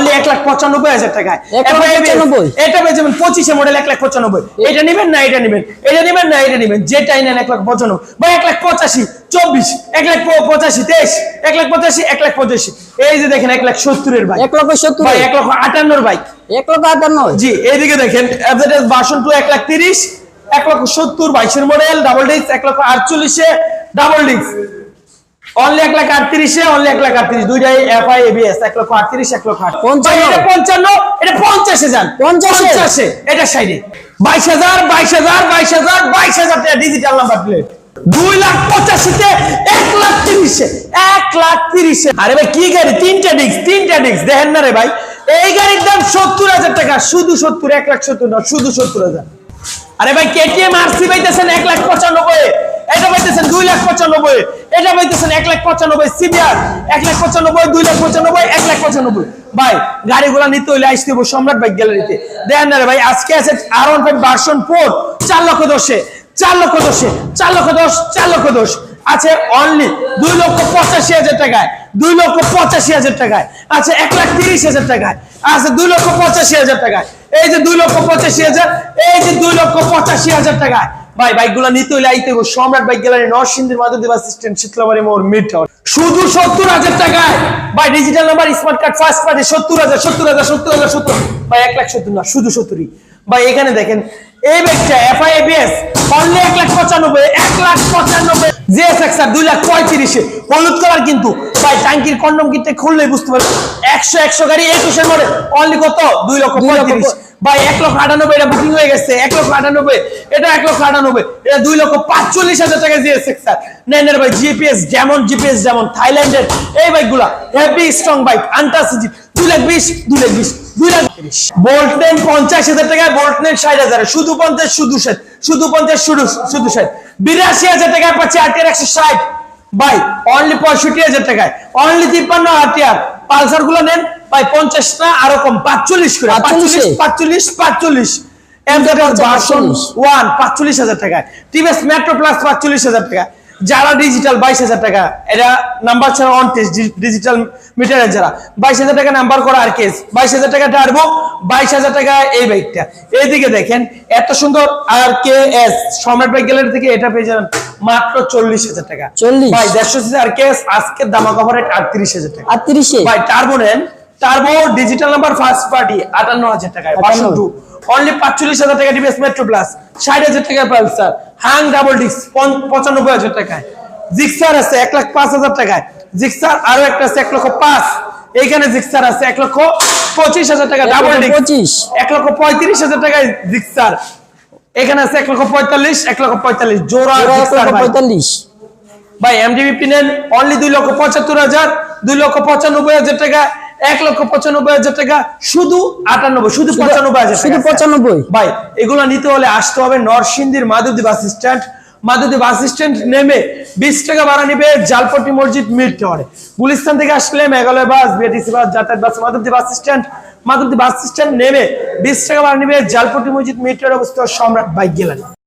Only এক লাখ পঁচানব্বই হাজার টাকায়? এটা পেয়ে যাবেন পঁচিশে মডেল এক লাখ পঁচানব্বই এটা নেবেন না এটা নেবেন এটা নেবেন না এটা নেবেন যেটাই নেন এক লাখ পঁচানব্বই বা এক লাখ পঁচাশি চব্বিশ এক লাখ পঁচাশি তেইশ এক লাখ পঁচাশি এক লাখ পঁচাশি এই যে দেখেন এক লাখ সত্তরের বাইক এক লক্ষ সত্তর ভাই এক লক্ষ আটান্নর বাইক এক লক্ষ আটান্ন জি এইদিকে দেখেন ভার্সন টু এক লাখ তিরিশ এক লক্ষ সত্তর বাইশের মডেল ডাবল ডিস্ক এক লক্ষ আটচল্লিশে ডাবল ডিস্ক অনলি এক লাখ আটত্রিশে অনলি এক লাখ আটত্রিশ। দুইটাই এফআই এবিএস এক লক্ষ আটত্রিশ এক লক্ষ আট। পঞ্চান্ন। এটা পঞ্চাশে যান। পঞ্চাশে? পঞ্চাশে। এটা সাইডে। বাইশ হাজার বাইশ হাজার বাইশ হাজার বাইশ হাজার টাকা ডিজিটাল নাম্বার প্লেট দুই লাখ পঁচাশিতে এক লাখ তিরিশে এক লাখ তিরিশে আরে ভাই কি গাড়ি? তিনটা ডিস্ক তিনটা ডিস্ক দেখেন না রে ভাই এই গাড়ির দাম সত্তর হাজার টাকা। শুধু সত্তর এক লাখ সত্তর না শুধু সত্তর হাজার। আরে ভাই কেটিএম আরসি পাইতেছেন এক লাখ পঁচানব্বই। এটা পাইতেছেন দুই লাখ পঁচানব্বই, এটা পাইতেছেন এক লাখ পঁচানব্বই, সিবিআর এক লাখ পঁচানব্বই, দুই লাখ পঁচানব্বই, এক লাখ পঁচানব্বই। ভাই, গাড়িগুলো নিতে হইলে আসতে হইব সম্রাট বাইক গ্যালারিতে। দেখেন না ভাই, আজকে আছে আর ওয়ান ফাইভ ভার্সন ফোর চার লক্ষ দশে, চার লক্ষ দশে, চার লক্ষ দশ, চার লক্ষ দশ। আছে অনলি দুই লক্ষ পঁচাশি হাজার টাকায়, দুই লক্ষ পঁচাশি হাজার টাকায়, আছে এক লাখ তিরিশ হাজার টাকায়, আছে দুই লক্ষ পঁচাশি হাজার টাকায়। এই যে দুই লক্ষ পঁচাশি হাজার, এই যে দুই লক্ষ পঁচাশি হাজার টাকায়। ভাই, বাইকগুলো নিতে হইলে আইতে হবে সম্রাট বাইক গ্যালারি, নরসিংদীর মাধবদেব স্ট্যান্ড, শীতলাবাড়ি মোড় মিড টাওয়ার শুধু সত্তর হাজার টাকায়! ভাই digital number smart card first party সত্তর হাজার সত্তর হাজার সত্তর হাজার, সত্তর। ভাই, এক লাখ সত্তর না, শুধু সত্তরই। ভাই, এখানে দেখেন, এই ব্যাগটা এফআইএবিএস অনলি এক লাখ পঁচানব্বই, এক লাখ পঁচানব্বই জিএসএক্স আর দুই লাখ পঁয়ত্রিশে হলুদ কালার কিন্তু। ভাই ট্যাঙ্কির কন্ডম কিনতে খুললেই বুঝতে পারবেন। একশো একশো গাড়ি একুশের মডেল অনলি কত? দুই লক্ষ পঁয়ত্রিশ। ভাই এক লক্ষ আটানব্বই এটা বুকিং হয়ে গেছে। এক লক্ষ আটানব্বই এটা এক লক্ষ আটানব্বই এটা দুই লক্ষ পাঁচচল্লিশ হাজার টাকা নেন ভাই জিপিএস যেমন জিপিএস যেমন থাইল্যান্ডের এই বাইকগুলা হেভি স্ট্রং বাইক আন্টাসিজি দুই লাখ বিশ দুই লাখ বিশ। পঞ্চাশ হাজার টাকায় বোল্টেন ষাট হাজার। শুধু পঞ্চাশ শুধু ষাট। শুধু পঞ্চাশ শুধু শুধু ষাট। বিরাশি হাজার টাকায় পাচ্ছে আটের একশো ষাট। ভাই অনলি পঁয়ষট্টি হাজার টাকায়। অনলি তিপ্পান্ন হাজার পালসারগুলো নেন ভাই পঞ্চাশ না আরও কম পাঁচচল্লিশ করে। পাঁচচল্লিশে? পাঁচচল্লিশ পাঁচচল্লিশ। ভার্সন ওয়ান পাঁচচল্লিশ। হাজার টাকায়। টিভিএস মেট্রো প্লাস পাঁচচল্লিশ হাজার টাকা যারা ডিজিটাল বাইশ হাজার টাকা এটা নাম্বার ছাড়া অন টেস্ট ডিজিটাল মিটারের যারা বাইশ হাজার টাকা নাম্বার করা আর কেস বাইশ হাজার টাকা টার্বো বাইশ হাজার টাকা এই বাইকটা এইদিকে দেখেন এত সুন্দর আর K S Samrat bike gallery থেকে এটা পেয়ে যাবেন মাত্র চল্লিশ হাজার টাকা। 40? ভাই দেড়শো সিসি আর কেস আজকের দামা কভার আটত্রিশ হাজার টাকা। আটত্রিশে? ভাই টার্বো নেন turbo digital number first party আটান্ন হাজার টাকায় পাঁচশো টু অনলি পাঁচচল্লিশ হাজার টাকা ডিভিএস মেট্রো প্লাস ষাট হাজার টাকা পালসার হাং ডাবল ডিস্ক পঁচানব্বই হাজার টাকায়। জিক্সার আছে এক লাখ পাঁচ হাজার টাকায়। জিক্সার আরও একটা আছে এক লক্ষ পাঁচ। এইখানে জিক্সার আছে এক লক্ষ পঁচিশ হাজার টাকা ডাবল ডিস্ক পঁচিশ। এক লক্ষ পঁয়ত্রিশ হাজার টাকায় জিক্সার এখানে আছে এক লক্ষ পঁয়তাল্লিশ এক লক্ষ পঁয়তাল্লিশ। জোড়া। পঁয়তাল্লিশ। ভাই এমডিবি নেন অনলি দুই লক্ষ পঁচাত্তর হাজার দুই লক্ষ পঁচানব্বই হাজার টাকা। এক লক্ষ পঁচানব্বই হাজার টাকা শুধু আটানব্বই শুধু পঁচানব্বই হাজার শুধু পঁচানব্বই? ভাই এগুলো নিতে হলে আসতে হবে নরসিংদীর Madhabdi bus stand. Madhabdi bus stand নেমে বিশ টাকা ভাড়া নিবে জালপট্টি মসজিদ মিড টাওয়ারে। গুলিস্তান থেকে আসলে মেঘালয় বাস বিএটিসি বাস যাতায়াত bus Madhabdi bus stand. Madhabdi bus stand নেমে বিশ টাকা ভাড়া নিবে জালপট্টি মসজিদ মিড টাওয়ারে অবস্থিত সম্রাট বাইক গেলেন।